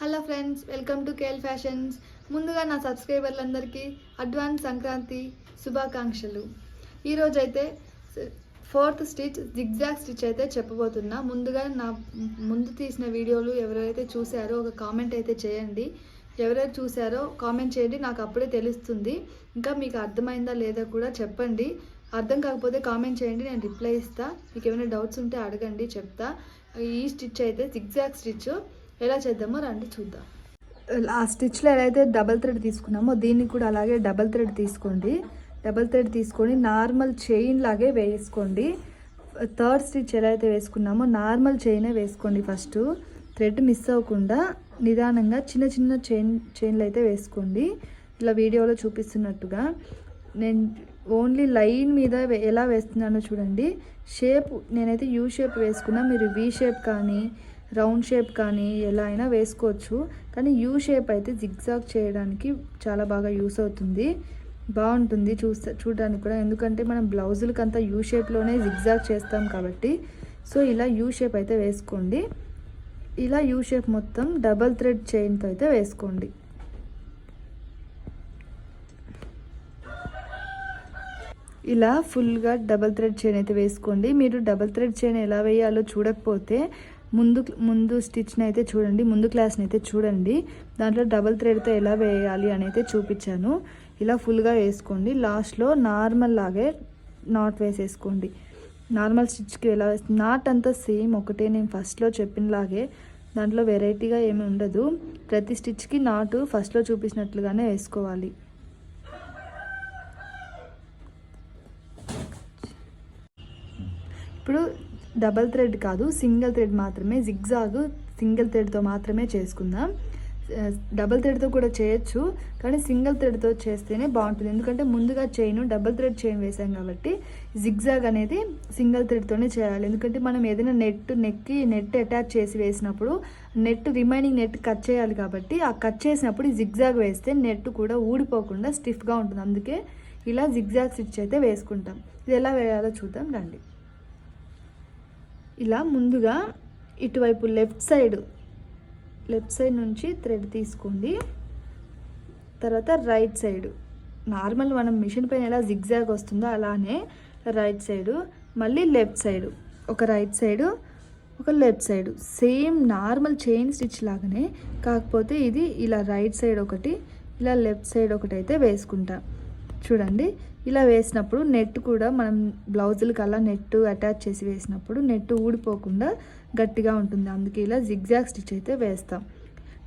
Hello friends welcome to KL fashions ముందుగా నా సబ్స్క్రైబర్లందరికీ advance Sankranti శుభాకాంక్షలు. ఈరోజైతే ఫోర్త్ స్టిచ్ జిగ్జాగ్ స్టిచ్ అయితే చెప్పబోతున్నా. ముందుగా నా ముందు తీసిన వీడియోలు ఎవరైతే చూసారో ఒక కామెంట్ అయితే చేయండి. ఎవరైతే చూసారో కామెంట్ చేయండి నాకు అప్పుడే తెలుస్తుంది. ఇంకా మీకు అర్థమైందా లేదా కూడా చెప్పండి. అర్థం కాకపోతే కామెంట్ చేయండి నేను రిప్లై ఇస్తా. మీకు ఏమైనా డౌట్స్ ఉంటే అడగండి చెప్తా. ఈ స్టిచ్ అయితే జిగ్జాగ్ స్టిచ్. ఎలా చేద్దామో రండి చూద్దాం. ఆ స్టిచ్లో ఎలా అయితే డబల్ థ్రెడ్ తీసుకున్నామో దీన్ని కూడా అలాగే డబల్ థ్రెడ్ తీసుకోండి. డబల్ థ్రెడ్ తీసుకొని నార్మల్ చైన్ లాగే వేసుకోండి. థర్డ్ స్టిచ్ ఎలా అయితే వేసుకున్నామో నార్మల్ చైనే వేసుకోండి ఫస్ట్. థ్రెడ్ మిస్ అవ్వకుండా నిదానంగా చిన్న చిన్న చైన్ చైన్లు అయితే వేసుకోండి. ఇలా వీడియోలో చూపిస్తున్నట్టుగా. నేను ఓన్లీ లైన్ మీద వే- ఎలా వేస్తున్నానో చూడండి. షేప్ నేనైతే యూ షేప్ వేసుకున్నా మీరు వి షేప్ కానీ రౌండ్ షేప్ కానీ ఎలా అయినా వేసుకోవచ్చు. కానీ యూ షేప్ అయితే జిగ్జాగ్ చేయడానికి చాలా బాగా యూస్ అవుతుంది. బాగుంటుంది చూస్తా చూడడానికి కూడా. ఎందుకంటే మనం బ్లౌజులకి అంతా యూ షేప్లోనే జిగ్జాగ్ చేస్తాం కాబట్టి. సో ఇలా యూ షేప్ అయితే వేసుకోండి. ఇలా యూ షేప్ మొత్తం డబల్ థ్రెడ్ చైన్తో అయితే వేసుకోండి. ఇలా ఫుల్గా డబల్ థ్రెడ్ చైన్ అయితే వేసుకోండి. మీరు డబల్ థ్రెడ్ చైన్ ఎలా వేయాలో చూడకపోతే ముందు ముందు స్టిచ్ని అయితే చూడండి ముందు క్లాస్ని అయితే చూడండి. దాంట్లో డబల్ థ్రెడ్తో ఎలా వేయాలి అని అయితే చూపించాను. ఇలా ఫుల్గా వేసుకోండి. లాస్ట్లో నార్మల్ లాగే నాట్ వేసేసుకోండి. నార్మల్ స్టిచ్కి ఎలా నాట్ అంతా సేమ్ ఒకటే నేను ఫస్ట్లో చెప్పినలాగే. దాంట్లో వెరైటీగా ఏమి ఉండదు. ప్రతి స్టిచ్కి నాటు ఫస్ట్లో చూపించినట్లుగానే వేసుకోవాలి. ఇప్పుడు డబల్ థ్రెడ్ కాదు సింగిల్ థ్రెడ్ మాత్రమే జిగ్జాగ్ సింగిల్ థ్రెడ్తో మాత్రమే చేసుకుందాం. డబల్ థ్రెడ్తో కూడా చేయొచ్చు కానీ సింగిల్ థ్రెడ్తో చేస్తేనే బాగుంటుంది. ఎందుకంటే ముందుగా చైన్ డబల్ థ్రెడ్ చైన్ వేసాం కాబట్టి జిగ్జాగ్ అనేది సింగిల్ థ్రెడ్తోనే చేయాలి. ఎందుకంటే మనం ఏదైనా నెట్ నెక్కి నెట్ అటాచ్ చేసి వేసినప్పుడు నెట్ రిమైనింగ్ నెట్ కట్ చేయాలి కాబట్టి ఆ కట్ చేసినప్పుడు జిగ్జాగ్ వేస్తే నెట్ కూడా ఊడిపోకుండా స్టిఫ్గా ఉంటుంది. అందుకే ఇలా జిగ్జాగ్ స్టిచ్ అయితే వేసుకుంటాం. ఇది ఎలా వేయాలో చూద్దాం. రండి. ఇలా ముందుగా ఇటువైపు లెఫ్ట్ సైడ్ లెఫ్ట్ సైడ్ నుంచి థ్రెడ్ తీసుకోండి. తర్వాత రైట్ సైడ్. నార్మల్ మనం మిషన్ పైన ఎలా జిగ్జాగ్ వస్తుందో అలానే రైట్ సైడు మళ్ళీ లెఫ్ట్ సైడ్. ఒక రైట్ సైడు ఒక left side. Same normal chain stitch లాగానే కాకపోతే ఇది ఇలా రైట్ సైడ్ ఒకటి ఇలా లెఫ్ట్ సైడ్ ఒకటి అయితే వేసుకుంటాం. చూడండి ఇలా వేసినప్పుడు నెట్ కూడా మనం బ్లౌజులకి అలా నెట్ అటాచ్ చేసి వేసినప్పుడు నెట్ ఊడిపోకుండా గట్టిగా ఉంటుంది. అందుకే ఇలా జిగ్జాగ్ స్టిచ్ అయితే వేస్తాం.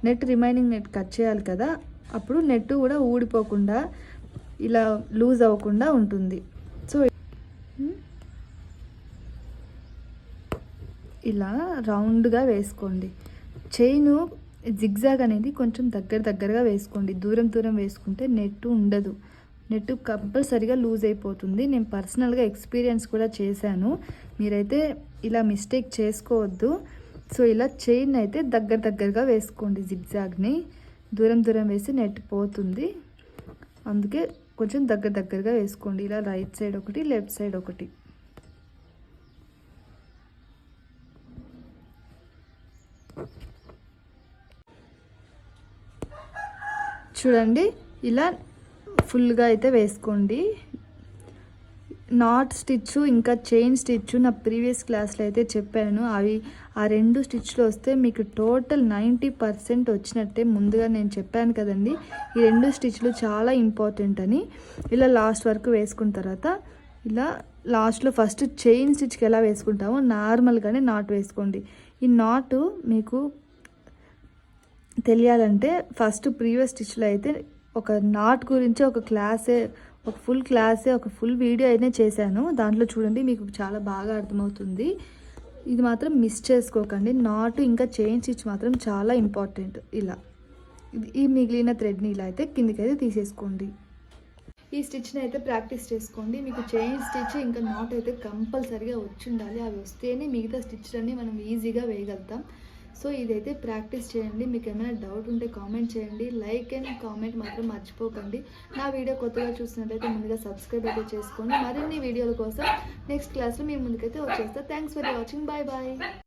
నెట్ రిమైనింగ్ నెట్ కట్ చేయాలి కదా అప్పుడు నెట్ కూడా ఊడిపోకుండా ఇలా లూజ్ అవ్వకుండా ఉంటుంది. సో ఇలా రౌండ్గా వేసుకోండి. చైన్ జిగ్జాగ్ అనేది కొంచెం దగ్గర దగ్గరగా వేసుకోండి. దూరం దూరం వేసుకుంటే నెట్ ఉండదు. నెట్ కంపల్సరిగా లూజ్ అయిపోతుంది. నేను పర్సనల్గా ఎక్స్పీరియన్స్ కూడా చేశాను. మీరైతే ఇలా మిస్టేక్ చేసుకోవద్దు. సో ఇలా చైన్ అయితే దగ్గర దగ్గరగా వేసుకోండి జిగ్జాగ్ని. దూరం దూరం వేసి నెట్ పోతుంది. అందుకే కొంచెం దగ్గర దగ్గరగా వేసుకోండి. ఇలా రైట్ సైడ్ ఒకటి లెఫ్ట్ సైడ్ ఒకటి. చూడండి ఇలా ఫుల్గా అయితే వేసుకోండి. నాట్ స్టిచ్ ఇంకా చైన్ స్టిచ్ నా ప్రీవియస్ క్లాస్లో అయితే చెప్పాను. అవి ఆ రెండు స్టిచ్లు వస్తే మీకు టోటల్ నైంటీ పర్సెంట్ వచ్చినట్టే ముందుగా నేను చెప్పాను కదండి. ఈ రెండు స్టిచ్లు చాలా ఇంపార్టెంట్ అని. ఇలా లాస్ట్ వరకు వేసుకున్న తర్వాత ఇలా లాస్ట్లో ఫస్ట్ చైన్ స్టిచ్కి ఎలా వేసుకుంటామో నార్మల్గానే నాట్ వేసుకోండి. ఈ నాటు మీకు తెలియాలంటే ఫస్ట్ ప్రీవియస్ స్టిచ్లో అయితే ఒక నాట్ గురించి ఒక క్లాసే ఒక ఫుల్ క్లాసే ఒక ఫుల్ వీడియో అయితే చేశాను. దాంట్లో చూడండి మీకు చాలా బాగా అర్థమవుతుంది. ఇది మాత్రం మిస్ చేసుకోకండి. నాట్ ఇంకా చైన్ స్టిచ్ మాత్రం చాలా ఇంపార్టెంట్ ఇలా. ఇది- ఈ మిగిలిన థ్రెడ్ని ఇలా అయితే కిందికైతే తీసేసుకోండి. ఈ స్టిచ్ని అయితే ప్రాక్టీస్ చేసుకోండి. మీకు చైన్ స్టిచ్ ఇంకా నాట్ అయితే కంపల్సరీగా వచ్చి ఉండాలి. అవి వస్తేనే మిగతా స్టిచ్లన్నీ మనం ఈజీగా వేయగలుగుతాం. సో ఇదైతే ప్రాక్టీస్ చేయండి మీకు ఏమైనా డౌట్ ఉంటే కామెంట్ చేయండి. లైక్ అండ్ కామెంట్ మాత్రం మర్చిపోకండి. నా వీడియో కొత్తగా చూసినట్లయితే ముందుగా సబ్స్క్రైబ్ అయితే చేసుకోండి మరిన్ని వీడియోల కోసం నెక్స్ట్ క్లాస్లో మీ ముందుకైతే వచ్చేస్తా. Thanks for watching bye bye